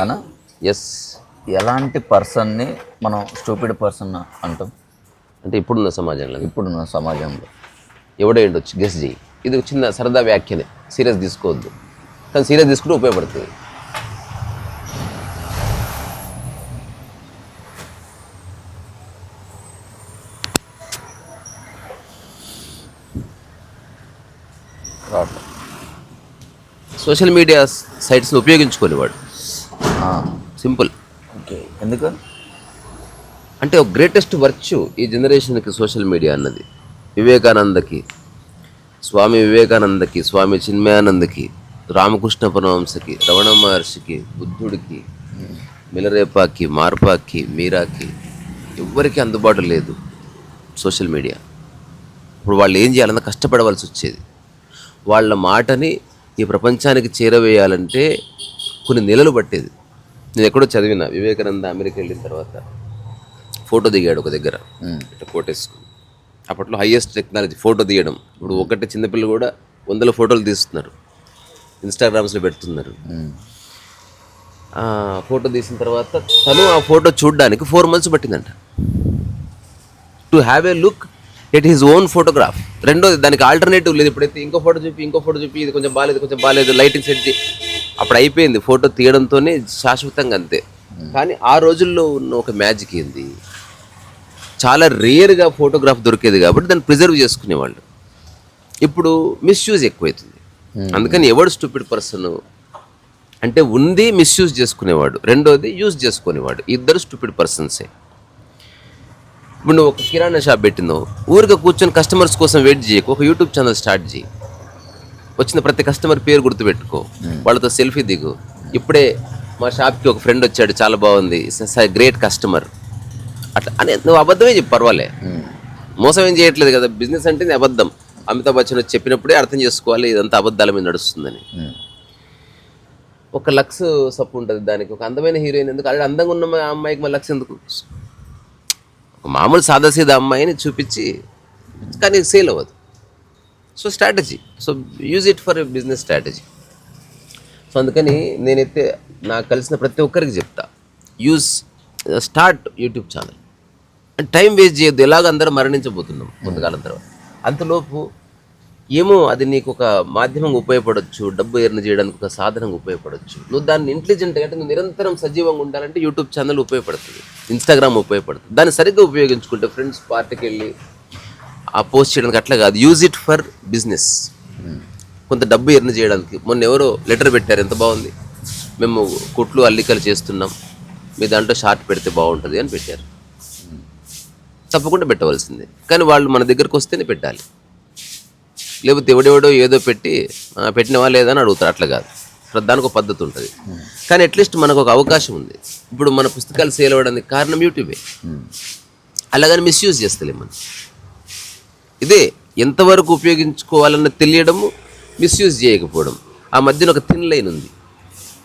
అనా? ఎస్ ఎలాంటి పర్సన్ని మనం స్టూపిడ్ పర్సన్ అంటాం? అంటే ఇప్పుడున్న సమాజంలో. ఇప్పుడున్న సమాజంలో. ఎవడో ఉండొచ్చు గెస్ చేయి ఇది ఒక చిన్న సరదా వ్యాఖ్యనే. సీరియస్ తీసుకోవద్దు. కానీ సీరియస్ తీసుకుంటే ఉపయోగపడుతుంది. సోషల్ మీడియా సైట్స్ని ఉపయోగించుకునేవాడు. సింపుల్. ఓకే ఎందుకు? అంటే ఒక గ్రేటెస్ట్ వర్చ్యూ ఈ జనరేషన్కి సోషల్ మీడియా అన్నది. వివేకానందకి స్వామి వివేకానందకి స్వామి చిన్మయానందకి రామకృష్ణ పరమహంసకి రమణ మహర్షికి బుద్ధుడికి మిలరేపాకి మార్పాకి మీరాకి ఎవ్వరికీ అందుబాటు లేదు సోషల్ మీడియా ఇప్పుడు వాళ్ళు ఏం చేయాలన్నా కష్టపడవలసి వచ్చేది. వాళ్ళ మాటని ఈ ప్రపంచానికి చేరవేయాలంటే కొన్ని నెలలు పట్టేది. నేను ఎక్కడో చదివిన. వివేకానంద అమెరికా వెళ్ళిన తర్వాత ఫోటో దిగాడు ఒక దగ్గర. ఇట్లా కోటేసుకుని అప్పట్లో హైయెస్ట్ టెక్నాలజీ ఫోటో తీయడం ఇప్పుడు ఒకటి చిన్నపిల్లలు కూడా వందల ఫోటోలు తీస్తున్నారు. ఇన్స్టాగ్రామ్స్లో పెడుతున్నారు. ఫోటో తీసిన తర్వాత తను ఆ ఫోటో చూడడానికి four months పట్టిందంట. To have a look at his own photograph. రెండోది దానికి ఆల్టర్నేటివ్ లేదు. ఇప్పుడైతే ఇంకో ఫోటో చూపి ఇంకో ఫోటో చూపి ఇది కొంచెం బాగాలేదు కొంచెం బాగాలేదు లైటింగ్ సెట్ అప్పుడు అయిపోయింది ఫోటో తీయడంతోనే శాశ్వతంగా అంతే కానీ ఆ రోజుల్లో ఉన్న ఒక మ్యాజిక్ ఏంది? చాలా రేర్గా ఫోటోగ్రాఫ్ దొరికేది కాబట్టి దాన్ని ప్రిజర్వ్ చేసుకునేవాళ్ళు. ఇప్పుడు మిస్యూజ్ ఎక్కువైతుంది. అందుకని ఎవడు స్టూపిడ్ పర్సన్? అంటే ఉంది మిస్యూజ్ చేసుకునేవాడు. రెండోది యూజ్ చేసుకునేవాడు. ఇద్దరు స్టూపిడ్ పర్సన్సే. ఇప్పుడు నువ్వు ఒక కిరాణా షాప్ పెట్టినావు ఊరిగా కూర్చొని కస్టమర్స్ కోసం వెయిట్ చేయకు ఒక యూట్యూబ్ ఛానల్ స్టార్ట్ చేయి. వచ్చిన ప్రతి కస్టమర్ పేరు గుర్తుపెట్టుకో. వాళ్ళతో సెల్ఫీ దిగు. ఇప్పుడే మా షాప్కి ఒక ఫ్రెండ్ వచ్చాడు చాలా బాగుంది. గ్రేట్ కస్టమర్ అట్లా అని నువ్వు అబద్ధమే చెప్పు పర్వాలే. మోసం ఏం చేయట్లేదు కదా బిజినెస్ అంటే అబద్ధం. అమితాబ్ బచ్చన్ వచ్చి చెప్పినప్పుడే అర్థం చేసుకోవాలి ఇదంతా అబద్ధాల మీద నడుస్తుందని. ఒక లక్స్ సప్పు ఉంటుంది దానికి ఒక అందమైన హీరోయిన్ ఎందుకు? ఆల్రెడీ అందంగా ఉన్న మా అమ్మాయికి మా లక్స్ ఎందుకు? ఒక మామూలు సాదాసీదా అమ్మాయిని చూపించి కానీ సేల్ అవ్వదు. So strategy. So use it for business strategy. So అందుకని నేనైతే నాకు కలిసిన ప్రతి ఒక్కరికి చెప్తా. Use start YouTube channel. Time waste చేయొద్దు. ఎలాగ అందరూ మరణించబోతున్నాం కొంతకాలం తర్వాత. అంతలోపు ఏమో అది నీకు ఒక మాధ్యమంగా ఉపయోగపడవచ్చు డబ్బు ఎర్న చేయడానికి ఒక సాధనంగా ఉపయోగపడవచ్చు నువ్వు దాన్ని ఇంటెలిజెంట్గా అంటే నువ్వు నిరంతరం సజీవంగా ఉండాలంటే యూట్యూబ్ ఛానల్ ఉపయోగపడుతుంది. ఇన్స్టాగ్రామ్ ఉపయోగపడుతుంది. దాన్ని సరిగ్గా ఉపయోగించుకుంటే ఫ్రెండ్స్ పార్టీకి వెళ్ళి ఆ పోస్ట్ చేయడానికి అట్లా కాదు. యూజ్ ఇట్ ఫర్ బిజినెస్ కొంత డబ్బు ఎర్న చేయడానికి. మొన్న ఎవరో లెటర్ పెట్టారు ఎంత బాగుంది? మేము కుట్లు అల్లికలు చేస్తున్నాం. మీ దాంట్లో షార్ట్ పెడితే బాగుంటుంది అని పెట్టారు. తప్పకుండా పెట్టవలసిందే. కానీ వాళ్ళు మన దగ్గరకు వస్తేనే పెట్టాలి. లేకపోతే ఎవడెవడో ఏదో పెట్టి "ఆ, పెట్టినవా లేదా? అని అడుగుతారు. అట్లా కాదు. దానికి ఒక పద్ధతి ఉంటుంది. కానీ అట్లీస్ట్ మనకు ఒక అవకాశం ఉంది. ఇప్పుడు మన పుస్తకాలు సేల్ అవ్వడానికి కారణం యూట్యూబే ఉమ్. అలాగని మిస్యూజ్ చేస్తలేం మనం. ఇదే ఎంతవరకు ఉపయోగించుకోవాలన్న తెలియడము మిస్యూజ్ చేయకపోవడం. ఆ మధ్యన ఒక థిన్ లైన్ ఉంది.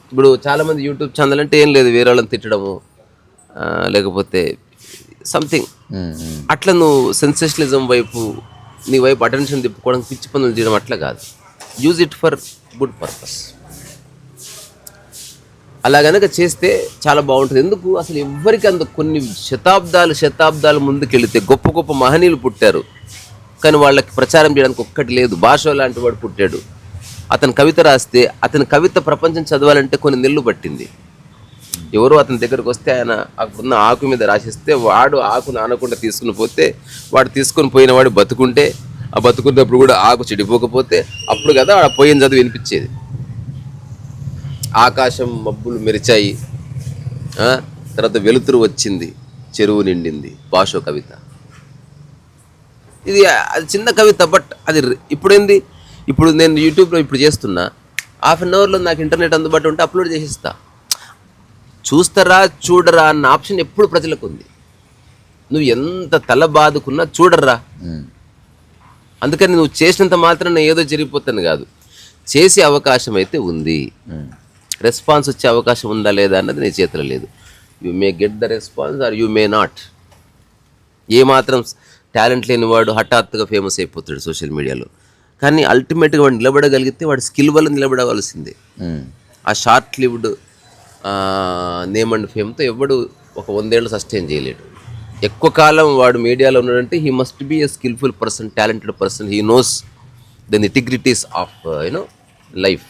ఇప్పుడు చాలామంది యూట్యూబ్ ఛానల్ అంటే ఏం లేదు వేరే వాళ్ళని తిట్టడము లేకపోతే సంథింగ్. అట్లా నువ్వు సెన్సేషనలిజం వైపు నీ వైపు అటెన్షన్ తిప్పుకోవడానికి పిచ్చి పనులు చేయడం అట్లా కాదు. Use it for good purpose అలా గనక చేస్తే చాలా బాగుంటుంది. ఎందుకు? అసలు ఎవ్వరికి అంత కొన్ని శతాబ్దాలు శతాబ్దాలు ముందుకెళితే గొప్ప గొప్ప మహనీయులు పుట్టారు. కానీ వాళ్ళకి ప్రచారం చేయడానికి ఒక్కటి లేదు. భాష లాంటి వాడు పుట్టాడు. అతను కవిత రాస్తే అతని కవిత ప్రపంచం చదవాలంటే కొన్ని నెలలు పట్టింది. ఎవరో అతని దగ్గరకు వస్తే ఆయన అక్కడున్న ఆకు మీద రాసిస్తే వాడు ఆకు నానకుండా తీసుకుని పోతే వాడు తీసుకొని పోయిన వాడు బతుకుంటే ఆ బతుకున్నప్పుడు కూడా ఆకు చెడిపోకపోతే అప్పుడు కదా ఆ పోయిన చదువు వినిపించేది. ఆకాశం మబ్బులు మెరిచాయి. తర్వాత వెలుతురు వచ్చింది. చెరువు నిండింది. భాషో కవిత. ఇది అది చిన్న కవిత బట్ అది రి- ఇప్పుడు ఏంది ఇప్పుడు నేను యూట్యూబ్లో ఇప్పుడు చేస్తున్నా. హాఫ్ అన్ అవర్లో నాకు ఇంటర్నెట్ అందుబాటు ఉంటే అప్లోడ్ చేసిస్తా. చూస్తారా చూడరా అన్న ఆప్షన్ ఎప్పుడు ప్రజలకు ఉంది. నువ్వు ఎంత తల బాదుకున్నా చూడరా. ఉమ్. అందుకని నువ్వు చేసినంత మాత్రం ఏదో జరిగిపోతాను కాదు. చేసే అవకాశం అయితే ఉంది. రెస్పాన్స్ వచ్చే అవకాశం ఉందా లేదా అన్నది నీ చేతిలో లేదు. You may get the response or you may not ఏ మాత్రం టాలెంట్ లేని వాడు హఠాత్తుగా ఫేమస్ అయిపోతాడు సోషల్ మీడియాలో. కానీ అల్టిమేట్గా వాడు నిలబడగలిగితే వాడు స్కిల్ వల్ల నిలబడవలసిందే. ఆ షార్ట్ లివ్డ్ నేమ్ అండ్ ఫేమ్తో ఎవడు ఒక వందేళ్ళు సస్టైన్ చేయలేడు. ఎక్కువ కాలం వాడు మీడియాలో ఉన్నాడంటే he must be a skillful person talented person he knows the nitty gritties of you know life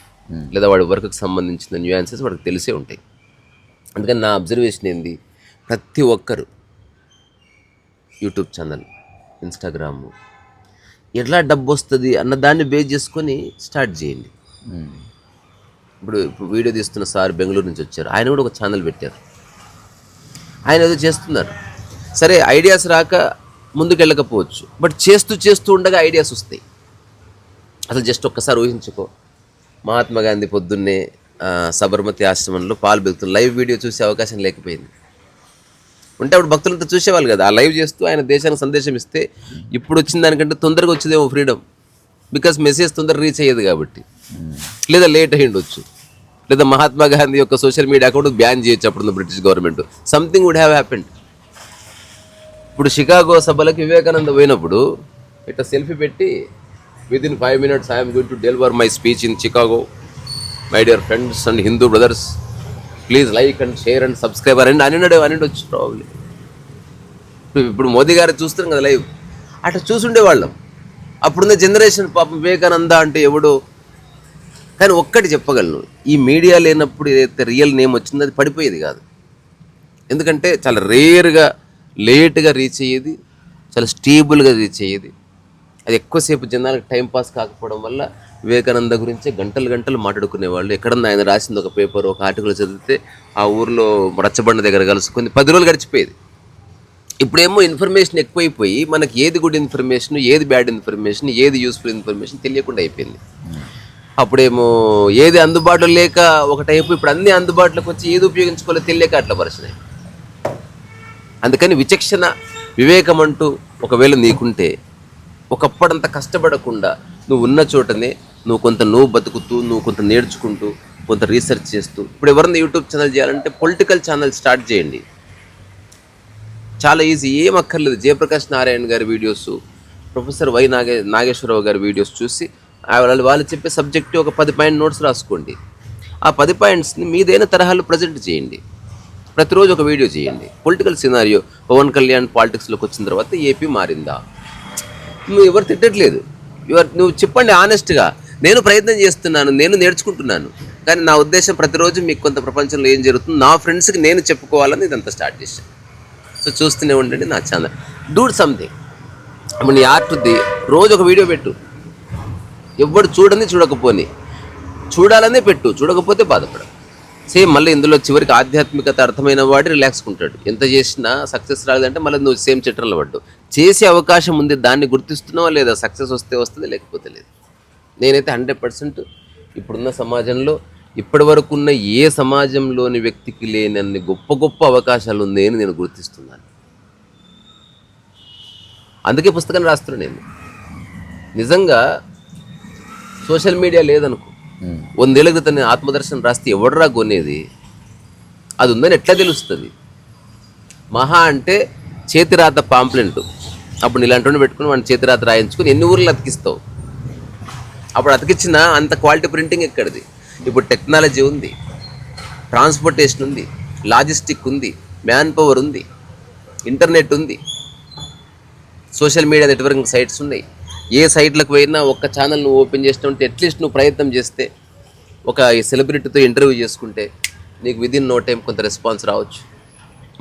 లేదా వాడి వర్క్కి సంబంధించిన న్యూయాన్సెస్ వాడికి తెలిసే ఉంటాయి. అందుకని నా అబ్జర్వేషన్ ఏంది? ప్రతి ఒక్కరు యూట్యూబ్ ఛానల్ ఇన్స్టాగ్రాము. ఎట్లా డబ్బు వస్తుంది అన్న దాన్ని బేస్ చేసుకొని స్టార్ట్ చేయండి. ఇప్పుడు ఇప్పుడు వీడియో తీస్తున్న సార్ బెంగళూరు నుంచి వచ్చారు. ఆయన కూడా ఒక ఛానల్ పెట్టారు. ఆయన ఏదో చేస్తున్నారు. సరే ఐడియాస్ రాక ముందుకు వెళ్ళకపోవచ్చు బట్ చేస్తూ చేస్తూ ఉండగా ఐడియాస్ వస్తాయి. అసలు జస్ట్ ఒక్కసారి ఊహించుకో. మహాత్మా గాంధీ పొద్దున్నే సబర్మతి ఆశ్రమంలో పాలు బెగుతున్న లైవ్ వీడియో చూసే అవకాశం లేకపోయింది. ఉంటే అప్పుడు భక్తులంతా చూసేవాళ్ళు కదా. ఆ లైవ్ చేస్తూ ఆయన దేశానికి సందేశం ఇస్తే ఇప్పుడు వచ్చిన దానికంటే తొందరగా వచ్చేదేమో ఫ్రీడమ్ బికాస్ మెసేజ్ తొందరగా రీచ్ అయ్యేది కాబట్టి. లేదా లేట్ అయ్యి ఉండొచ్చు లేదా మహాత్మా గాంధీ యొక్క సోషల్ మీడియా అకౌంట్ బ్యాన్ చేయొచ్చు అప్పుడు British government something would have happened ఇప్పుడు షికాగో సభలకు వివేకానంద పోయినప్పుడు ఇట్లా సెల్ఫీ పెట్టి with in five minutes I'm going to deliver my speech in Chicago my dear friends and Hindu brothers please like and share and subscriber and అనిండడు అనిండొచ్చు probably ఇప్పుడు మోదీ గారు చూస్తున్నాం కదా లైవ్. అట్లా చూసుండేవాళ్ళం అప్పుడున్న జనరేషన్ పాపం వివేకానంద అంటే ఎవడో? కానీ ఒక్కటి చెప్పగలను ఈ మీడియా లేనప్పుడు ఏదైతే రియల్ నేమ్ వచ్చిందో అది పడిపోయేది కాదు. ఎందుకంటే చాలా రేర్గా లేట్గా రీచ్ అయ్యేది చాలా స్టేబుల్గా రీచ్ అయ్యేది. అది ఎక్కువసేపు జనాలకు టైం పాస్ కాకపోవడం వల్ల వివేకానంద గురించి గంటలు గంటలు మాట్లాడుకునేవాళ్ళు ఎక్కడన్నా ఆయన రాసింది ఒక పేపర్ ఒక ఆర్టికల్ చదివితే ఆ ఊర్లో రచ్చబండ దగ్గర కలుసుకుంది. పది రోజులు గడిచిపోయేది. ఇప్పుడేమో ఇన్ఫర్మేషన్ ఎక్కువైపోయి మనకి ఏది గుడ్ ఇన్ఫర్మేషన్ ఏది బ్యాడ్ ఇన్ఫర్మేషన్ ఏది యూస్ఫుల్ ఇన్ఫర్మేషన్ తెలియకుండా అయిపోయింది. అప్పుడేమో ఏది అందుబాటులో లేక ఒక టైపు ఇప్పుడు అన్ని అందుబాటులోకి వచ్చి ఏది ఉపయోగించుకోవాలో తెలియక అట్లా పరిచినాయి అందుకని విచక్షణ వివేకం అంటూ ఒకవేళ నీకుంటే ఒకప్పుడంత కష్టపడకుండా నువ్వు ఉన్న చోటనే నువ్వు కొంత నువ్వు బతుకుతూ నువ్వు కొంత నేర్చుకుంటూ కొంత రీసెర్చ్ చేస్తూ ఇప్పుడు ఎవరైనా యూట్యూబ్ ఛానల్ చేయాలంటే పొలిటికల్ ఛానల్ స్టార్ట్ చేయండి. చాలా ఈజీ ఏం అక్కర్లేదు. Jayaprakash Narayan garu videos professor Y నాగే Nageswararao గారి వీడియోస్ చూసి ఆ వాళ్ళు వాళ్ళు చెప్పే సబ్జెక్టు ఒక పది పాయింట్ నోట్స్ రాసుకోండి. ఆ పది పాయింట్స్ని మీదైన తరహాలో ప్రజెంట్ చేయండి. ప్రతిరోజు ఒక వీడియో చేయండి. పొలిటికల్ సినారియో పవన్ కళ్యాణ్ పాలిటిక్స్లోకి వచ్చిన తర్వాత ఏపీ మారిందా? నువ్వు ఎవరు తిట్టట్లేదు. ఎవరు నువ్వు చెప్పండి ఆనెస్ట్గా నేను ప్రయత్నం చేస్తున్నాను నేను నేర్చుకుంటున్నాను. కానీ నా ఉద్దేశం ప్రతిరోజు మీకు కొంత ప్రపంచంలో ఏం జరుగుతుంది నా ఫ్రెండ్స్కి నేను చెప్పుకోవాలని ఇదంతా స్టార్ట్ చేశాను. సో చూస్తూనే ఉండండి నా ఛానల్. Dude something. ఇప్పుడు నీ ఉంది రోజు ఒక వీడియో పెట్టు. ఎవ్వడు చూడని చూడకపోని. చూడాలనే పెట్టు చూడకపోతే బాధపడు సేమ్ మళ్ళీ ఇందులో చివరికి ఆధ్యాత్మికత అర్థమైన వాడు రిలాక్స్ ఉంటాడు ఎంత చేసినా సక్సెస్ రాలేదంటే మళ్ళీ నువ్వు సేమ్ చిత్రంలో పడ్డు చేసే అవకాశం ఉంది దాన్ని గుర్తిస్తున్నావా లేదా? సక్సెస్ వస్తే వస్తుంది లేకపోతే లేదు. నేనైతే హండ్రెడ్ పర్సెంట్ ఇప్పుడున్న సమాజంలో ఇప్పటి వరకు ఉన్న ఏ సమాజంలోని వ్యక్తికి లేని అన్ని గొప్ప గొప్ప అవకాశాలు అని నేను గుర్తిస్తున్నాను. అందుకే పుస్తకం రాస్తున్నాను నేను. నిజంగా సోషల్ మీడియా లేదనుకో వందేళ్ళ క్రితం నేను ఆత్మదర్శనం రాస్తే ఎవడరా కొనేది? అది ఉందని ఎట్లా తెలుస్తుంది? మహా అంటే చేతిరాత పాంప్లెంట్. అప్పుడు నేను ఇలాంటి పెట్టుకుని వాడిని చేతిరాత రాయించుకుని ఎన్ని ఊర్లు అతికిస్తావు? అప్పుడు అతికిచ్చిన అంత క్వాలిటీ ప్రింటింగ్ ఎక్కడిది? ఇప్పుడు టెక్నాలజీ ఉంది ట్రాన్స్పోర్టేషన్ ఉంది లాజిస్టిక్ ఉంది మ్యాన్ పవర్ ఉంది ఇంటర్నెట్ ఉంది సోషల్ మీడియా నెట్వర్కింగ్ సైట్స్ ఉన్నాయి. ఏ సైట్లకు పోయినా ఒక్క ఛానల్ నువ్వు ఓపెన్ ఉంటే అట్లీస్ట్ నువ్వు ప్రయత్నం చేస్తే ఒక సెలబ్రిటీతో ఇంటర్వ్యూ చేసుకుంటే నీకు విదిన్ నో టైం కొంత రెస్పాన్స్ రావచ్చు.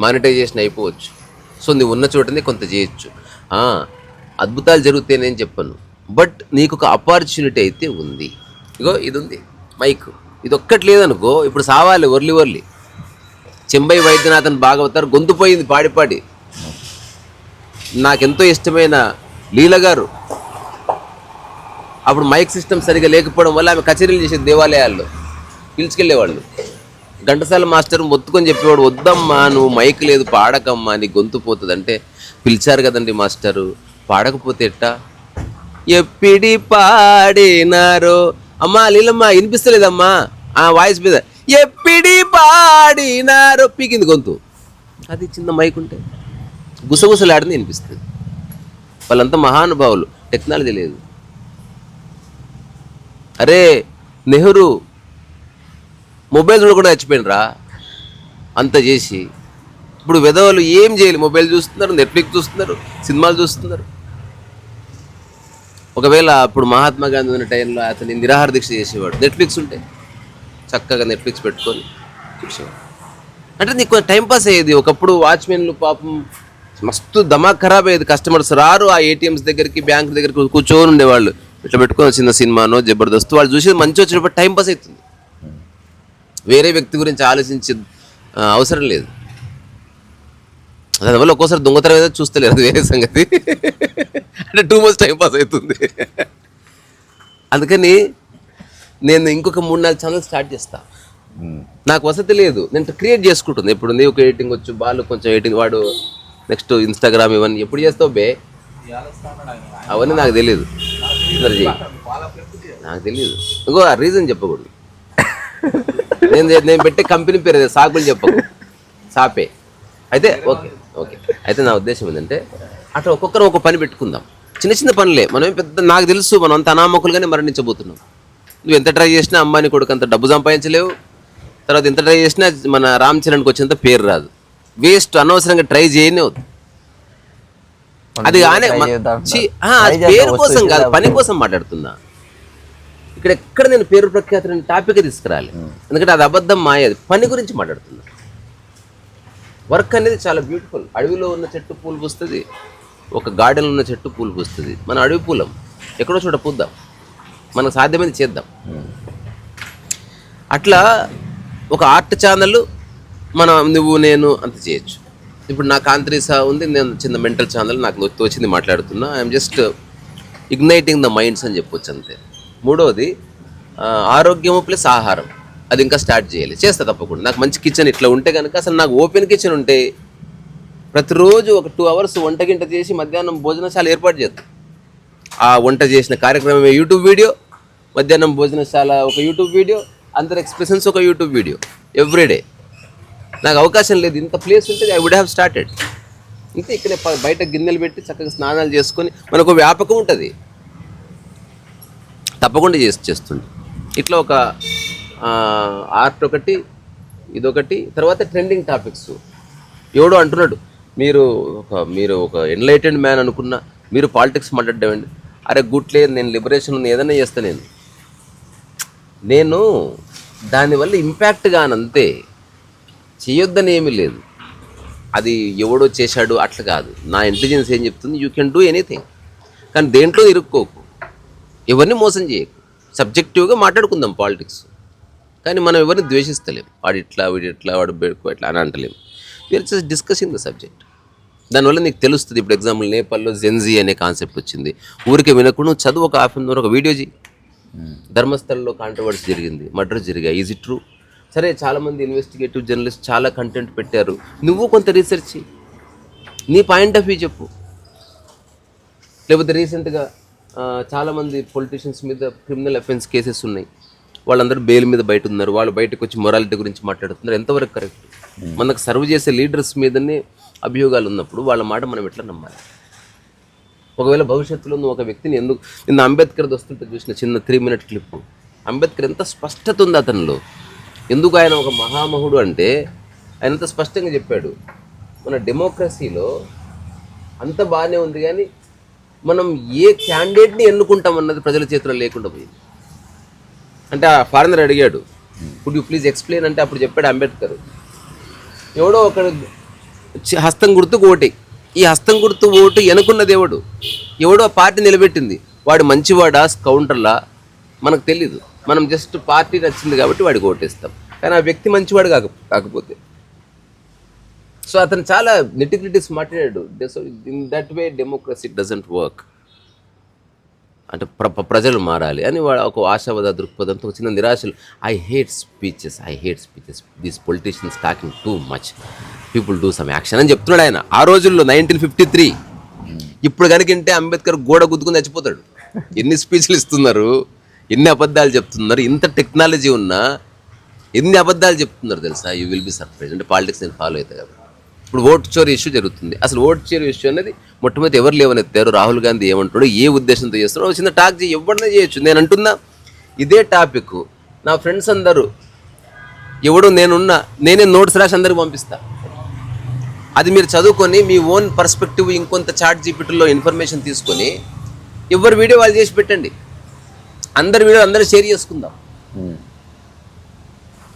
మానిటైజేషన్ అయిపోవచ్చు. సో నువ్వు ఉన్న చోటనే కొంత చేయొచ్చు. అద్భుతాలు జరిగితే నేను చెప్పాను. బట్ నీకు ఒక ఆపర్చునిటీ అయితే ఉంది. ఇగో ఇది ఉంది మైక్ ఇది ఒక్కటి లేదనుకో ఇప్పుడు సావాలి వర్లి వర్లి చెంబై వైద్యనాథన్ భాగవతారు గొంతు పోయింది పాడి పాడి. నాకెంతో ఇష్టమైన లీల గారు. అప్పుడు మైక్ సిస్టమ్ సరిగా లేకపోవడం వల్ల ఆమె కచేరీలు చేసేది దేవాలయాల్లో పిలుచుకెళ్ళేవాళ్ళు. ఘంటసాల మాస్టర్ మొత్తుకొని చెప్పేవాడు వద్దమ్మా నువ్వు మైక్ లేదు పాడకమ్మా నీ గొంతు పోతుంది అంటే పిలిచారు కదండి మాస్టరు. పాడకపోతే ఎట్టా? ఎప్పిడి పాడినారో. అమ్మా లీలమ్మ వినిపిస్తలేదమ్మా. ఆ వాయిస్ మీద ఎప్పిడి పాడినారో. పీకింది గొంతు. అది చిన్న మైక్ ఉంటే గుసగుసలాడింది వినిపిస్తుంది. వాళ్ళంతా మహానుభావులు టెక్నాలజీ లేదు. అరే నెహ్రూ మొబైల్ చూడకుండా చచ్చిపోయినరా? అంత చేసి. ఇప్పుడు విధవలు ఏం చేయాలి? మొబైల్ చూస్తున్నారు నెట్ఫ్లిక్స్ చూస్తున్నారు సినిమాలు చూస్తున్నారు. ఒకవేళ అప్పుడు మహాత్మా గాంధీ ఉన్న టైంలో అతని నిరాహార దీక్ష చేసేవాడు. నెట్ఫ్లిక్స్ ఉంటే. చక్కగా నెట్ఫ్లిక్స్ పెట్టుకొని చూసేవాడు. అంటే నీకు టైంపాస్ అయ్యేది. ఒకప్పుడు వాచ్మెన్లు పాపం మస్తు దమాక్ ఖరాబ్ అయ్యేది. కస్టమర్స్ రారు ఆ ఏటీఎంస్ దగ్గరికి బ్యాంక్ దగ్గరికి కూర్చొని ఉండేవాళ్ళు. ఇట్లా పెట్టుకొని వచ్చిన సినిమానో జబర్దస్త్ వాళ్ళు చూసేది మంచి వచ్చినప్పుడు టైం పాస్ అవుతుంది. వేరే వ్యక్తి గురించి ఆలోచించే అవసరం లేదు. దానివల్ల ఒక్కోసారి దొంగతనం ఏదో చూస్తలేరు. అది వేరే సంగతి. అంటే టూ మచ్ టైం పాస్ అవుతుంది. అందుకని నేను ఇంకొక మూడు నాలుగు ఛానల్ స్టార్ట్ చేస్తా. నాకు వసతి లేదు. నేను క్రియేట్ చేసుకుంటుంది. ఇప్పుడు నీకు ఎడిటింగ్ వచ్చు వాళ్ళు కొంచెం ఎడిటింగ్ వాడు నెక్స్ట్ ఇన్స్టాగ్రామ్ ఇవన్నీ ఎప్పుడు చేస్తావు బే? అవన్నీ నాకు తెలియదు. నాకు తెలియదు ఇంకో రీజన్ చెప్పకూడదు. నేను నేను పెట్టే కంపెనీ పేరు సాకులు చెప్పకు. సాపే. అయితే ఓకే. ఓకే. అయితే నా ఉద్దేశం ఏంటంటే అట్లా ఒక్కొక్కరు ఒక పని పెట్టుకుందాం. చిన్న చిన్న పనులే మనం పెద్ద నాకు తెలుసు మనం అంత అనామకులుగానే మరణించబోతున్నాం. నువ్వు ఎంత ట్రై చేసినా అమ్మాయిని కొడుకు అంత డబ్బు సంపాదించలేవు. తర్వాత ఎంత ట్రై చేసినా మన రామ్ చరణ్కి వచ్చేంత పేరు రాదు. వేస్ట్ అనవసరంగా ట్రై చేయనే వద్దు. అది కానీ పేరు కోసం కాదు. పని కోసం మాట్లాడుతున్నా. ఇక్కడ ఎక్కడ నేను పేరు ప్రఖ్యాతి టాపిక్ తీసుకురాలి. ఎందుకంటే అది అబద్ధం మాయ అది పని గురించి మాట్లాడుతున్నా. వర్క్ అనేది చాలా బ్యూటిఫుల్. అడవిలో ఉన్న చెట్టు పూలు పూస్తుంది ఒక గార్డెన్లో ఉన్న చెట్టు పూలు పూస్తుంది. మన అడవి పూలం ఎక్కడో చోట పూద్దాం. మనకు సాధ్యమైంది చేద్దాం. అట్లా ఒక ఆర్ట్ ఛానల్ మనం నువ్వు నేను అంత చేయొచ్చు. ఇప్పుడు నా కాంత్రీసా ఉంది నేను చిన్న మెంటల్ ఛానల్ నాకు తోచింది మాట్లాడుతున్నా. I'm just igniting the minds అని చెప్పొచ్చు అంతే. మూడవది ఆరోగ్యము ప్లస్ ఆహారం. అది ఇంకా స్టార్ట్ చేయాలి. చేస్తా తప్పకుండా. నాకు మంచి కిచెన్ ఇట్లా ఉంటే కనుక అసలు నాకు ఓపెన్ కిచెన్ ఉంటే ప్రతిరోజు ఒక టూ అవర్స్ వంట గింట చేసి మధ్యాహ్నం భోజనశాల ఏర్పాటు చేద్దాం ఆ వంట చేసిన కార్యక్రమం యూట్యూబ్ వీడియో మధ్యాహ్నం భోజనశాల ఒక యూట్యూబ్ వీడియో అందరి ఎక్స్ప్రెషన్స్ ఒక యూట్యూబ్ వీడియో ఎవ్రీడే నాకు అవకాశం లేదు. ఇంత ప్లేస్ ఉంటే ఐ వుడ్ హ్యావ్ స్టార్టెడ్ ఇంకా ఇక్కడ బయట గిన్నెలు పెట్టి చక్కగా స్నానాలు చేసుకొని మనకు వ్యాపకం ఉంటుంది. తప్పకుండా చేసి చేస్తుండే ఇట్లా ఒక ఆర్ట్ ఒకటి ఇదొకటి తర్వాత ట్రెండింగ్ టాపిక్స్. ఎవడో అంటున్నాడు మీరు ఒక మీరు ఒక ఎన్లైటెడ్ మ్యాన్ అనుకున్న మీరు పాలిటిక్స్ మాట్లాడేవండి అరే గుట్లే నేను లిబరేషన్ ఏదైనా చేస్తా నేను. నేను దానివల్ల ఇంపాక్ట్ కానంతే చేయొద్దని ఏమీ లేదు. అది ఎవడో చేశాడు అట్లా కాదు. నా ఇంటెలిజెన్స్ ఏం చెప్తుంది యూ కెన్ డూ ఎనీథింగ్ కానీ దేంట్లో ఇరుక్కోకు. ఎవరిని మోసం చేయకు. సబ్జెక్టివ్గా మాట్లాడుకుందాం పాలిటిక్స్. కానీ మనం ఎవరిని ద్వేషిస్తలేం. వాడు ఇట్లా వీడు ఇట్లా వాడు బెడుకు ఇట్లా అని అంటలేం. We're just discussing the subject దానివల్ల నీకు తెలుస్తుంది ఇప్పుడు ఎగ్జాంపుల్ నేపాల్లో జెన్జీ అనే కాన్సెప్ట్ వచ్చింది. ఊరికే వినకుండా చదువు ఒక హాఫ్ అన్ అవర్ ఒక వీడియో చేయి ధర్మస్థలంలో కాంట్రవర్సీ జరిగింది మర్డర్ జరిగాయి. ఈజ్ ఇట్ ట్రూ సరే చాలామంది ఇన్వెస్టిగేటివ్ జర్నలిస్ట్ చాలా కంటెంట్ పెట్టారు. నువ్వు కొంత రీసెర్చ్ నీ పాయింట్ ఆఫ్ వ్యూ చెప్పు. లేకపోతే రీసెంట్గా చాలామంది పొలిటీషియన్స్ మీద క్రిమినల్ అఫెన్స్ కేసెస్ ఉన్నాయి. వాళ్ళందరూ బెయిల్ మీద బయట ఉన్నారు వాళ్ళు బయటకు వచ్చి మొరాలిటీ గురించి మాట్లాడుతున్నారు. ఎంతవరకు కరెక్ట్ మనకు సర్వ్ చేసే లీడర్స్ మీదనే అభియోగాలు ఉన్నప్పుడు వాళ్ళ మాట మనం ఎట్లా నమ్మాలి? ఒకవేళ భవిష్యత్తులో నువ్వు ఒక వ్యక్తిని ఎందుకు నిన్న అంబేద్కర్ వస్తుంటే చూసిన చిన్న త్రీ మినిట్ క్లిప్ అంబేద్కర్ ఎంత స్పష్టత ఉంది అతనిలో. ఎందుకు ఆయన ఒక మహామహుడు అంటే ఆయన ఎంత స్పష్టంగా చెప్పాడు మన డెమోక్రసీలో అంత బాగానే ఉంది కానీ మనం ఏ క్యాండిడేట్ని ఎన్నుకుంటాం అన్నది ప్రజల చేతిలో లేకుండా పోయింది. అంటే ఆ ఫారినర్ అడిగాడు కుడ్ యూ ప్లీజ్ ఎక్స్ప్లెయిన్ అంటే అప్పుడు చెప్పాడు అంబేద్కర్. ఎవడో ఒకడు హస్తం గుర్తుకు ఓటే. ఈ హస్తం గుర్తు ఓటు ఎనుకున్న దేవుడు. ఎవడో పార్టీ నిలబెట్టింది. వాడు మంచివాడా కౌంటర్లా మనకు తెలియదు మనం జస్ట్ పార్టీ నచ్చింది కాబట్టి వాడికి ఓటేస్తాం. కానీ ఆ వ్యక్తి మంచివాడు కాక కాకపోతే. సో అతను చాలా నెటిగ్రిటీస్ మాట్లాడాడు in that way democracy doesn't work అంటే ప్ర ప్రజలు మారాలి అని వాడు ఒక ఆశావాద దృక్పథంతో ఒక చిన్న నిరాశలు. I hate speeches I hate speeches these politicians talking too much people do some action అని చెప్తున్నాడు ఆయన. ఆ రోజుల్లో నైన్టీన్ ఫిఫ్టీ త్రీ ఇప్పుడు కనుకంటే అంబేద్కర్ గోడ గుద్దుకుని చచ్చిపోతాడు. ఎన్ని స్పీచ్లు ఇస్తున్నారు? ఎన్ని అబద్ధాలు చెప్తున్నారు? ఇంత టెక్నాలజీ ఉన్నా ఎన్ని అబద్ధాలు చెప్తున్నారు తెలుసా? యూ విల్ బి సర్ప్రైజ్ అంటే పాలిటిక్స్ నేను ఫాలో అవుతాయి కదా. ఇప్పుడు ఓట్ చోరీ ఇష్యూ జరుగుతుంది. అసలు ఓట్ చోరీ ఇష్యూ అనేది మొట్టమొదటి ఎవరు లేవనెత్తారు? రాహుల్ గాంధీ ఏమంటాడు? ఏ ఉద్దేశంతో చేస్తున్నాడు? ఒక చిన్న టాక్ చేయి ఎవరినే చేయొచ్చు. నేను అంటున్నా ఇదే టాపిక్ నా ఫ్రెండ్స్ అందరూ ఎవడు నేనున్నా నేనే నోట్స్ రాసి అందరికి పంపిస్తా. అది మీరు చదువుకొని మీ ఓన్ పర్స్పెక్టివ్ ఇంకొంత చాట్ జీపీటీలో ఇన్ఫర్మేషన్ తీసుకొని ఎవరు వీడియో వాళ్ళు చేసి పెట్టండి. అందరి వీడియో అందరూ షేర్ చేసుకుందాం.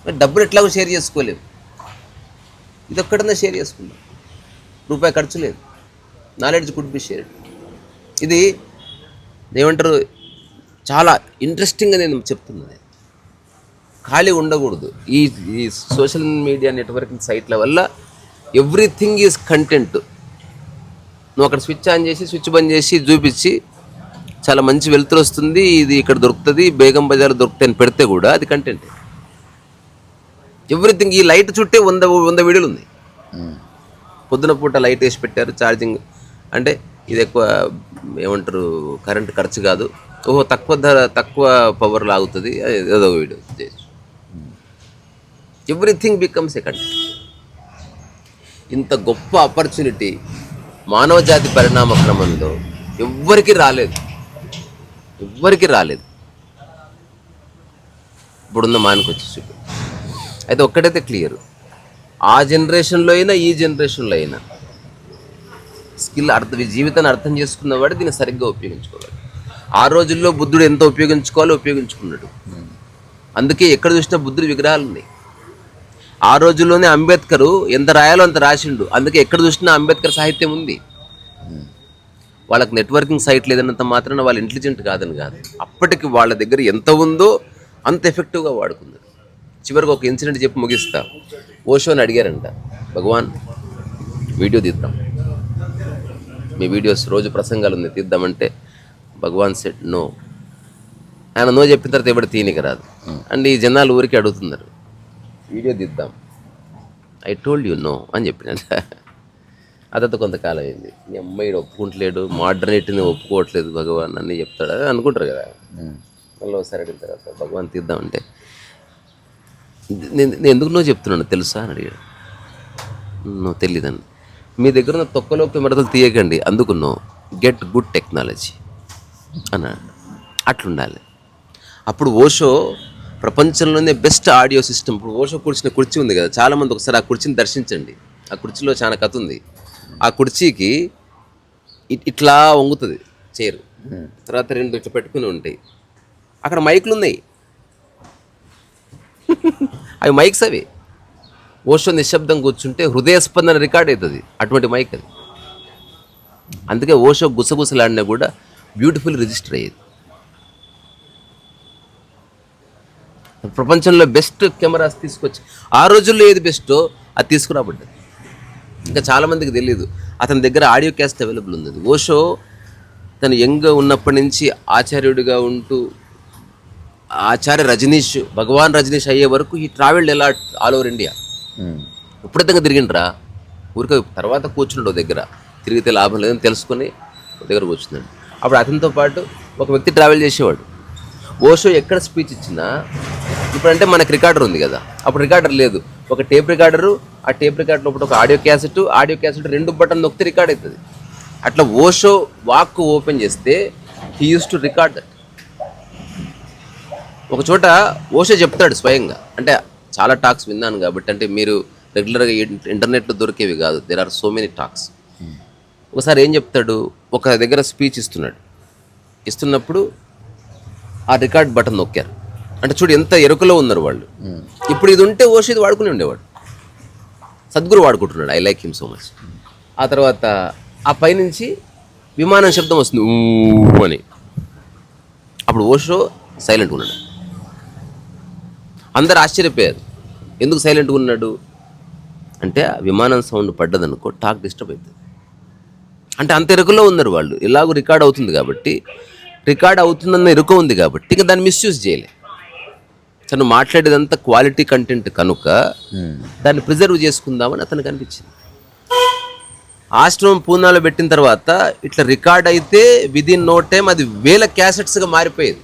మరి డబ్బులు ఎట్లాగో షేర్ చేసుకోలేము. ఇది ఒక్కడనే షేర్ చేసుకుందాం. రూపాయి ఖర్చు లేదు. నాలెడ్జ్ కుడ్ బి షేర్ ఇది ఏమంటారు? చాలా ఇంట్రెస్టింగ్గా నేను చెప్తున్నది. ఖాళీ ఉండకూడదు. ఈ ఈ సోషల్ మీడియా నెట్వర్కింగ్ సైట్ల వల్ల ఎవ్రీథింగ్ ఈజ్ కంటెంట్ నువ్వు అక్కడ స్విచ్ ఆన్ చేసి స్విచ్ బంద్ చేసి చూపించి చాలా మంచి వెలుతురు వస్తుంది. ఇది ఇక్కడ దొరుకుతుంది. బేగం బజార్ దొరుకుతాయి అని పెడితే కూడా అది కంటెంటే ఎవ్రీథింగ్ ఈ లైట్ చుట్టే వంద వంద వీడియోలు ఉంది. పొద్దున పూట లైట్ వేసి పెట్టారు ఛార్జింగ్ అంటే ఇది ఎక్కువ ఏమంటారు కరెంట్ ఖర్చు కాదు. ఓహో తక్కువ ధర తక్కువ పవర్ లాగుతుంది ఏదో వీడియో చేయొచ్చు. ఎవ్రీథింగ్ బికమ్స్ కంటెంట్ ఇంత గొప్ప ఆపర్చునిటీ మానవ జాతి పరిణామ క్రమంలో ఎవ్వరికి రాలేదు. ఎవ్వరికి రాలేదు. ఇప్పుడున్న మానికి వచ్చి చూపి అయితే ఒక్కడైతే క్లియర్ ఆ జనరేషన్లో అయినా ఈ జనరేషన్లో అయినా స్కిల్ అర్థం జీవితాన్ని అర్థం చేసుకున్నవాడు దీన్ని సరిగ్గా ఉపయోగించుకోవాలి. ఆ రోజుల్లో బుద్ధుడు ఎంత ఉపయోగించుకోవాలో ఉపయోగించుకున్నాడు. అందుకే ఎక్కడ చూసినా బుద్ధుడి విగ్రహాలు ఉన్నాయి. ఆ రోజుల్లోనే అంబేద్కర్ ఎంత రాయాలో అంత రాసిండు. అందుకే ఎక్కడ చూసినా అంబేద్కర్ సాహిత్యం ఉంది. వాళ్ళకి నెట్వర్కింగ్ సైట్ లేదన్నంత మాత్రాన వాళ్ళు ఇంటెలిజెంట్ కాదని కాదు. అప్పటికి వాళ్ళ దగ్గర ఎంత ఉందో అంత ఎఫెక్టివ్గా వాడుకున్నారు. చివరికి ఒక ఇన్సిడెంట్ చెప్పి ముగిస్తా. ఓషోని అడిగారంట భగవాన్ వీడియో తీద్దాం. మీ వీడియోస్ రోజు ప్రసంగాలు ఉంది తీద్దామంటే భగవాన్ సెట్ నో ఆయన నో చెప్పిన తర్వాత ఎవడు తీయనికి రాదు. అండ్ ఈ జనాలు ఊరికి అడుగుతున్నారు వీడియో తీద్దాం. ఐ టోల్డ్ యూ నో అని చెప్పిన. అదంతా కొంతకాలం అయింది. మీ అమ్మాయి ఒప్పుకుంటలేడు మోడర్నిటీని ఒప్పుకోవట్లేదు భగవాన్ అని చెప్తాడు? అని అనుకుంటారు కదా. మళ్ళీ ఒకసారి అడిగిన తర్వాత భగవాన్ తీద్దామంటే నేను నేను ఎందుకు నువ్వు చెప్తున్నాను? తెలుసా అని అడిగాడు. నువ్వు తెలియదండి మీ దగ్గర ఉన్న తొక్కలో కెమెరాలు తీయకండి అందుకు నో. గెట్ గుడ్ టెక్నాలజీ అన్నాడు. అట్లుండాలి. అప్పుడు ఓషో ప్రపంచంలోనే బెస్ట్ ఆడియో సిస్టమ్. ఇప్పుడు ఓషో కూర్చున్న కుర్చీ ఉంది కదా చాలామంది ఒకసారి ఆ కుర్చీని దర్శించండి. ఆ కుర్చీలో చాలా కథ ఉంది. ఆ కుర్చీకి ఇట్- ఇట్లా వంగుతుంది చైర్. తర్వాత రెండు ఇట్లా పెట్టుకుని ఉంటాయి. అక్కడ మైకులు ఉన్నాయి అవి మైక్స్ అవి. ఓషో నిశ్శబ్దం కూర్చుంటే హృదయ స్పందన రికార్డ్ అవుతుంది అటువంటి మైక్ అది. అందుకే ఓషో గుసగుసలాడినా కూడా బ్యూటిఫుల్ రిజిస్టర్ అయ్యేది. ప్రపంచంలో బెస్ట్ కెమెరాస్ తీసుకొచ్చి ఆ రోజుల్లో ఏది బెస్టో అది తీసుకురాబడ్డది. ఇంకా చాలామందికి తెలియదు అతని దగ్గర ఆడియో క్యాస్ట్ అవైలబుల్ ఉంది ఓషో తను యంగ్ ఉన్నప్పటి నుంచి ఆచార్యుడిగా ఉంటూ ఆచార్య రజనీష్ భగవాన్ రజనీష్ అయ్యే వరకు ఈ ట్రావెల్డ్ ఎలా ఆల్ ఓవర్ ఇండియా. ఎప్పుడైతే తిరిగిండ్రా? ఊరికే తర్వాత కూర్చున్నాడు దగ్గర. తిరిగితే లాభం లేదని తెలుసుకొని దగ్గర కూర్చున్నాడు. అప్పుడు అతనితో పాటు ఒక వ్యక్తి ట్రావెల్ చేసేవాడు. ఓషో ఎక్కడ స్పీచ్ ఇచ్చినా ఇప్పుడంటే మనకి రికార్డర్ ఉంది కదా. అప్పుడు రికార్డర్ లేదు. ఒక టేప్ రికార్డరు ఆ టేప్ రికార్డర్ లోపల ఒక ఆడియో క్యాసెట్ ఆడియో క్యాసెట్ రెండు బటన్ నొక్కితే రికార్డ్ అవుతుంది. అట్లా ఓషో వాక్ ఓపెన్ చేస్తే he used to record that ఒక చోట ఓషో చెప్తాడు స్వయంగా. అంటే చాలా టాక్స్ విన్నాను కాబట్టి అంటే మీరు రెగ్యులర్గా ఇంటర్నెట్లో దొరికేవి కాదు. There are so many talks ఒకసారి ఏం చెప్తాడు? ఒక దగ్గర స్పీచ్ ఇస్తున్నాడు. ఇస్తున్నప్పుడు ఆ రికార్డ్ బటన్ నొక్కారు. అంటే చూడు ఎంత ఎరుకలో ఉన్నారు వాళ్ళు. ఇప్పుడు ఇది ఉంటే ఓషో ఇది వాడుకుని ఉండేవాడు. Sadhguru వాడుకుంటున్నాడు. I like him so much ఆ తర్వాత ఆ పైనుంచి విమానం శబ్దం వస్తుంది. ఊ అని. అప్పుడు ఓషో సైలెంట్ ఉన్నాడు. అందరు ఆశ్చర్యపోయారు. ఎందుకు సైలెంట్గా ఉన్నాడు? అంటే విమానం సౌండ్ పడ్డదనుకో టాక్ డిస్టర్బ్ అవుతుంది అంటే అంత ఎరుకలో ఉన్నారు వాళ్ళు. ఇలాగూ రికార్డ్ అవుతుంది కాబట్టి రికార్డ్ అవుతుందన్న ఎరుక ఉంది కాబట్టి ఇంకా దాన్ని మిస్యూజ్ చేయలే. తను మాట్లాడేదంతా క్వాలిటీ కంటెంట్ కనుక ఉమ్. దాన్ని ప్రిజర్వ్ చేసుకుందామని అతనికి అనిపించింది. ఆశ్రమం పూనాలో పెట్టిన తర్వాత ఇట్లా రికార్డ్ అయితే విదిన్ నో టైం అది వేల క్యాసెట్స్గా మారిపోయేది.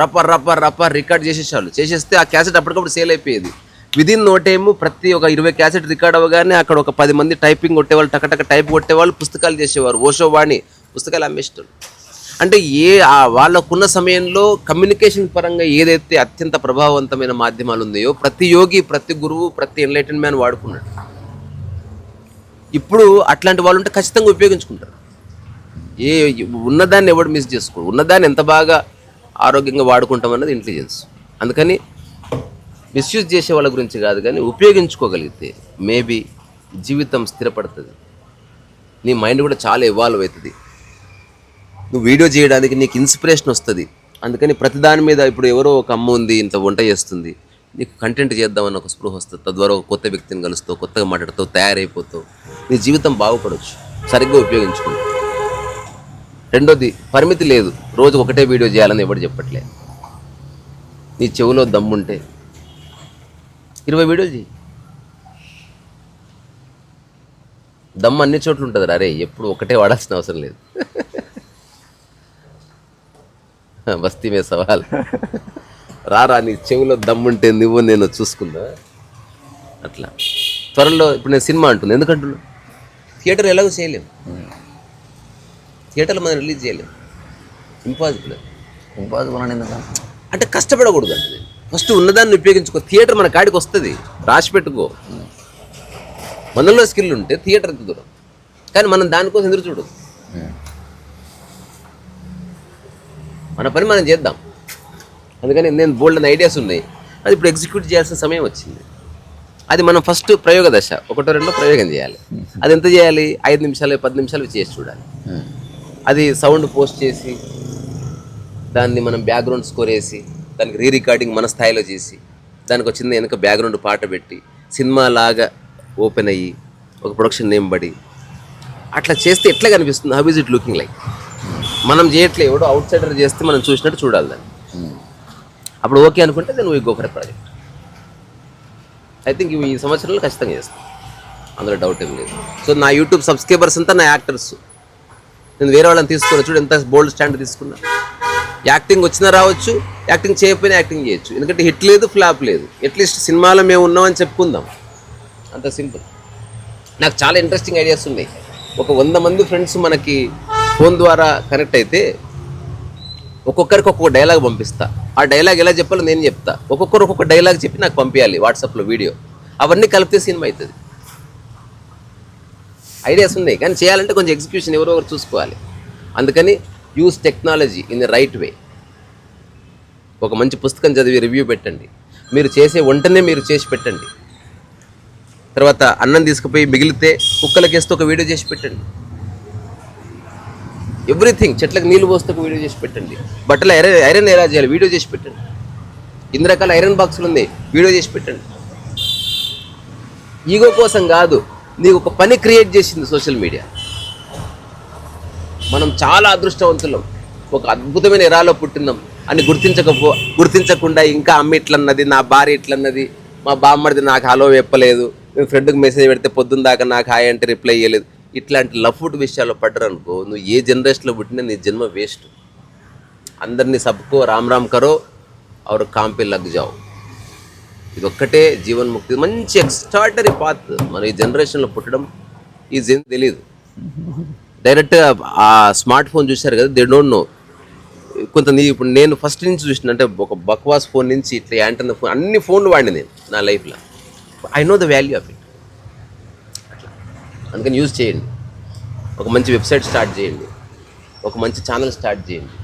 రప్పర్ రప్పర్ రప్పర్ రికార్డ్ చేసేసేవాళ్ళు చేసేస్తే ఆ క్యాసెట్ అప్పటికప్పుడు సేల్ అయిపోయేది. విదిన్ నో టైమ్ ప్రతి ఒక ఇరవై క్యాసెట్ రికార్డ్ అవ్వగానే అక్కడ ఒక పది మంది టైపింగ్ కొట్టేవాళ్ళు టకటక టైప్ కొట్టేవాళ్ళు పుస్తకాలు చేసేవారు. ఓషో వాణి పుస్తకాలు అమ్మేస్తారు అంటే ఏ ఆ వాళ్ళకున్న సమయంలో కమ్యూనికేషన్ పరంగా ఏదైతే అత్యంత ప్రభావవంతమైన మాధ్యమాలు ఉన్నాయో ప్రతి యోగి ప్రతి గురువు ప్రతి ఎన్లైటన్ మ్యాన్ వాడుకున్నాడు. ఇప్పుడు అట్లాంటి వాళ్ళు ఉంటే ఖచ్చితంగా ఉపయోగించుకుంటారు. ఏ ఉన్నదాన్ని ఎవడు మిస్ చేసుకోడు. ఉన్నదాన్ని ఎంత బాగా ఆరోగ్యంగా వాడుకుంటాం అన్నది ఇంటెలిజెన్స్ అందుకని మిస్యూజ్ చేసే వాళ్ళ గురించి కాదు కానీ ఉపయోగించుకోగలిగితే మేబీ జీవితం స్థిరపడుతుంది. నీ మైండ్ కూడా చాలా ఇవాల్వ్ అవుతుంది. నువ్వు వీడియో చేయడానికి నీకు ఇన్స్పిరేషన్ వస్తుంది. అందుకని ప్రతి దాని మీద ఇప్పుడు ఎవరో ఒక అమ్మ ఉంది ఇంత వంట చేస్తుంది. నీకు కంటెంట్ చేద్దామని ఒక స్పృహ వస్తుంది. తద్వారా ఒక కొత్త వ్యక్తిని కలుస్తావు కొత్తగా మాట్లాడుతావు తయారైపోతావు. నీ జీవితం బాగుపడవచ్చు సరిగ్గా ఉపయోగించుకుంటావు రెండోది పరిమితి లేదు. రోజు ఒకటే వీడియో చేయాలని ఎవడు చెప్పట్లే. నీ చెవిలో దమ్ముంటే. ఇరవై వీడియోలు చేయి దమ్ము అన్ని చోట్ల ఉంటుంది అరే ఎప్పుడు ఒకటే వాడాల్సిన అవసరం లేదు. బస్తీ మే సవాల్. రారా నీ చెవిలో దమ్ముంటే నువ్వు నేను చూసుకుందా? అట్లా. త్వరలో ఇప్పుడు నేను సినిమా అంటున్నా. ఎందుకంటున్నా థియేటర్ ఎలాగో చేయలేము థియేటర్లో మనం రిలీజ్ చేయలేము ఇంపాసిబుల్. ఇంపాసిబుల్ అని ఎందుకు? అంటే కష్టపడకూడదు అంటే ఫస్ట్ ఉన్నదాన్ని ఉపయోగించుకో. థియేటర్ మన కాడికి వస్తుంది. రాసి పెట్టుకో. మనలో స్కిల్ ఉంటే థియేటర్ ఎంత దూరం. కానీ మనం దానికోసం ఎదురు చూడదు. మన పని మనం చేద్దాం. అందుకని నేను బోల్డ్ ఐడియాస్ ఉన్నాయి. అది ఇప్పుడు ఎగ్జిక్యూట్ చేయాల్సిన సమయం వచ్చింది. అది మనం ఫస్ట్ ప్రయోగ దశ. ఒకటో రెండో ప్రయోగం చేయాలి. అది ఎంత చేయాలి? ఐదు నిమిషాలు పది నిమిషాలు చేసి చూడాలి. అది సౌండ్ పోస్ట్ చేసి దాన్ని మనం బ్యాక్గ్రౌండ్ స్కోర్ వేసి దానికి రీ రికార్డింగ్ మన స్థాయిలో చేసి దానికి ఒక చిన్న వెనక బ్యాక్గ్రౌండ్ పాట పెట్టి సినిమా లాగా ఓపెన్ అయ్యి ఒక ప్రొడక్షన్ నేమ్ పడి అట్లా చేస్తే ఎట్లా కనిపిస్తుంది? How is it looking like మనం చేయట్లే ఎవడో అవుట్ సైడర్ చేస్తే మనం చూసినట్టు చూడాలి దాన్ని. అప్పుడు ఓకే అనుకుంటే నేను ఈ గోకర ప్రాజెక్ట్ ఐ థింక్ ఇవి ఈ సంవత్సరంలో ఖచ్చితంగా చేస్తాం. అందులో డౌట్ ఏం లేదు. సో నా యూట్యూబ్ సబ్స్క్రైబర్స్ అంతా నా యాక్టర్స్ నేను వేరే వాళ్ళని తీసుకున్నా. చూడు ఎంత బోల్డ్ స్టాండ్ తీసుకున్నా. యాక్టింగ్ వచ్చినా రావచ్చు యాక్టింగ్ చేయకపోయినా యాక్టింగ్ చేయొచ్చు. ఎందుకంటే హిట్ లేదు ఫ్లాప్ లేదు. అట్లీస్ట్ సినిమాలో మేము ఉన్నామని చెప్పుకుందాం. అంత సింపుల్ నాకు చాలా ఇంట్రెస్టింగ్ ఐడియాస్ ఉన్నాయి. ఒక వంద మంది ఫ్రెండ్స్ మనకి ఫోన్ ద్వారా కనెక్ట్ అయితే ఒక్కొక్కరికి ఒక్కొక్క డైలాగ్ పంపిస్తా. ఆ డైలాగ్ ఎలా చెప్పాలో నేను చెప్తా. ఒక్కొక్కరు ఒక్కొక్క డైలాగ్ చెప్పి నాకు పంపించాలి వాట్సాప్లో వీడియో. అవన్నీ కలిపితే సినిమా అవుతుంది. ఐడియాస్ ఉన్నాయి కానీ చేయాలంటే కొంచెం ఎగ్జిక్యూషన్ ఎవరో ఒకరు చూసుకోవాలి. అందుకని use technology in the right way ఒక మంచి పుస్తకం చదివి రివ్యూ పెట్టండి. మీరు చేసే వంటనే మీరు చేసి పెట్టండి. తర్వాత అన్నం తీసుకుపోయి మిగిలితే కుక్కలకేస్తే ఒక వీడియో చేసి పెట్టండి. ఎవ్రీథింగ్ చెట్లకు నీళ్ళు పోస్తే ఒక వీడియో చేసి పెట్టండి. బట్టలు ఐరన్ ఐరన్ ఎలా చేయాలి? వీడియో చేసి పెట్టండి. ఇన్ని రకాల ఐరన్ బాక్సులు ఉన్నాయి. వీడియో చేసి పెట్టండి. ఈగో కోసం కాదు. నీకు ఒక పని క్రియేట్ చేసింది సోషల్ మీడియా మనం చాలా అదృష్టవంతులం. ఒక అద్భుతమైన ఎరాలో పుట్టినాం అని గుర్తించకపో గుర్తించకుండా ఇంకా అమ్మ ఇట్లన్నది నా భార్య ఇట్లన్నది మా బామ్మడిది నాకు హలో చెప్పలేదు. నేను ఫ్రెండ్కి మెసేజ్ పెడితే పొద్దున్న దాకా నాకు హాయ్ అంటే రిప్లై ఇవ్వలేదు ఇట్లాంటి లఫ్ట్ విషయాలు పడ్డరనుకో నువ్వు ఏ జనరేషన్లో పుట్టినా నీ జన్మ వేస్ట్ అందరినీ సబ్కో రామ్ రామ్ కరో ఆరు కాంపీ లగ్జావు. ఇది ఒక్కటే జీవన్ముక్తి. మంచి ఎక్స్ట్రాడనరీ పాత్ మన ఈ జనరేషన్లో పుట్టడం ఈజ్ ఏం తెలియదు డైరెక్ట్గా ఆ స్మార్ట్ ఫోన్ చూశారు కదా దే డోంట్ నో కొంత నీ ఇప్పుడు నేను ఫస్ట్ నుంచి చూసిన అంటే ఒక బక్వాస్ ఫోన్ నుంచి ఇట్లా యాంటన్ ఫోన్ అన్ని ఫోన్లు వాడిన నేను నా లైఫ్లో I know the value of it అట్లా అందుకని యూజ్ చేయండి. ఒక మంచి వెబ్సైట్ స్టార్ట్ చేయండి. ఒక మంచి ఛానల్ స్టార్ట్ చేయండి.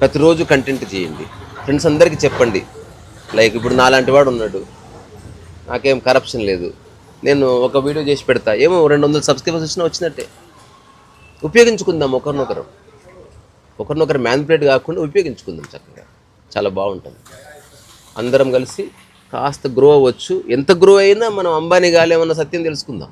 ప్రతిరోజు కంటెంట్ చేయండి. ఫ్రెండ్స్ అందరికీ చెప్పండి. లైక్ ఇప్పుడు నాలాంటి వాడు ఉన్నాడు. నాకేం కరప్షన్ లేదు. నేను ఒక వీడియో చేసి పెడతా. ఏమో రెండు వందల సబ్స్క్రైబర్స్ వచ్చినా వచ్చినట్టే. ఉపయోగించుకుందాం ఒకరినొకరు. ఒకరినొకరు మ్యాన్పులేట్ కాకుండా ఉపయోగించుకుందాం చక్కగా. చాలా బాగుంటుంది. అందరం కలిసి కాస్త గ్రో అవ్వచ్చు. ఎంత గ్రో అయినా మనం అంబానీ కాలేమన్న సత్యం తెలుసుకుందాం.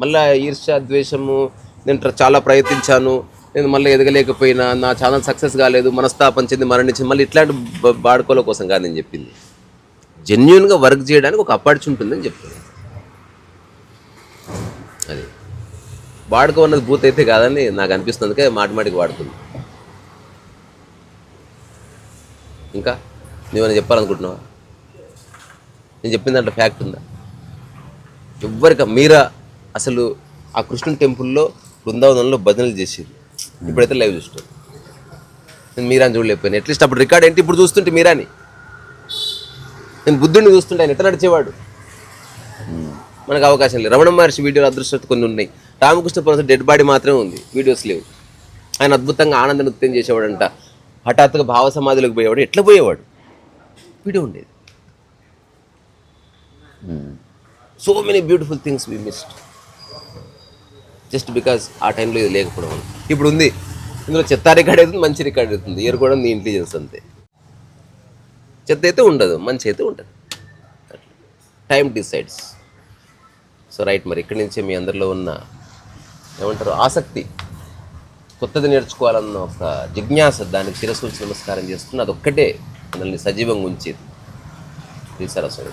మళ్ళీ ఈర్ష్య ద్వేషము నేను చాలా ప్రయత్నించాను. నేను మళ్ళీ ఎదగలేకపోయినా నా ఛానల్ సక్సెస్ కాలేదు మనస్తాపం చెంది మరణించింది మళ్ళీ ఇట్లాంటి బ- బాడుకోల కోసం కాదు నేను చెప్పింది. జెన్యున్గా వర్క్ చేయడానికి ఒక అపార్చునిటీ ఉంటుందని చెప్తున్నాను అది. వాడుకో అన్నది బూత్ అయితే కాదని నాకు అనిపిస్తుంది అందుకే మాటి మాటికి వాడుతుంది ఇంకా నువ్వేమైనా చెప్పాలనుకుంటున్నావా? నేను చెప్పిన దాంట్లో ఫ్యాక్ట్ ఉందా? ఎవ్వరిక మీరా అసలు ఆ కృష్ణుని టెంపుల్లో బృందావనంలో భజనలు చేసేది ఇప్పుడైతే లైవ్ చూస్తారు నేను మీరాని చూడలేకపోయాను. అట్లీస్ట్ అప్పుడు రికార్డ్ ఏంటి? ఇప్పుడు చూస్తుంటే మీరాని. నేను బుద్ధుడిని చూస్తుంటే ఆయన ఎట్లా నడిచేవాడు? మనకు అవకాశం లేదు. రమణ మహర్షి వీడియోలు అదృష్టం కొన్ని ఉన్నాయి. రామకృష్ణ పరమహంస డెడ్ బాడీ మాత్రమే ఉంది. వీడియోస్ లేవు. ఆయన అద్భుతంగా ఆనంద నృత్యం చేసేవాడంట. హఠాత్తుగా భావ సమాధిలోకి పోయేవాడు. ఎట్లా పోయేవాడు? వీడియో ఉండేది. So many beautiful things we missed just because ఆ టైంలో ఇది లేకపోవడం వల్ల. ఇప్పుడు ఉంది ఇందులో చెత్త రికార్డ్ అవుతుంది మంచి రికార్డ్ అవుతుంది. ఇయర్ కూడా నీ ఇంటెలిజెన్స్ అంతే. చెత్త అయితే ఉండదు మంచి అయితే ఉంటుంది టైం డిసైడ్స్ సో రైట్ మరి ఇక్కడి నుంచే మీ అందరిలో ఉన్న ఏమంటారు ఆసక్తి కొత్తది నేర్చుకోవాలన్న ఒక జిజ్ఞాస దానికి శిరస్సు నమస్కారం చేస్తున్న అదొక్కటే మనల్ని సజీవంగా ఉంచేది. ఇది సరస్వతి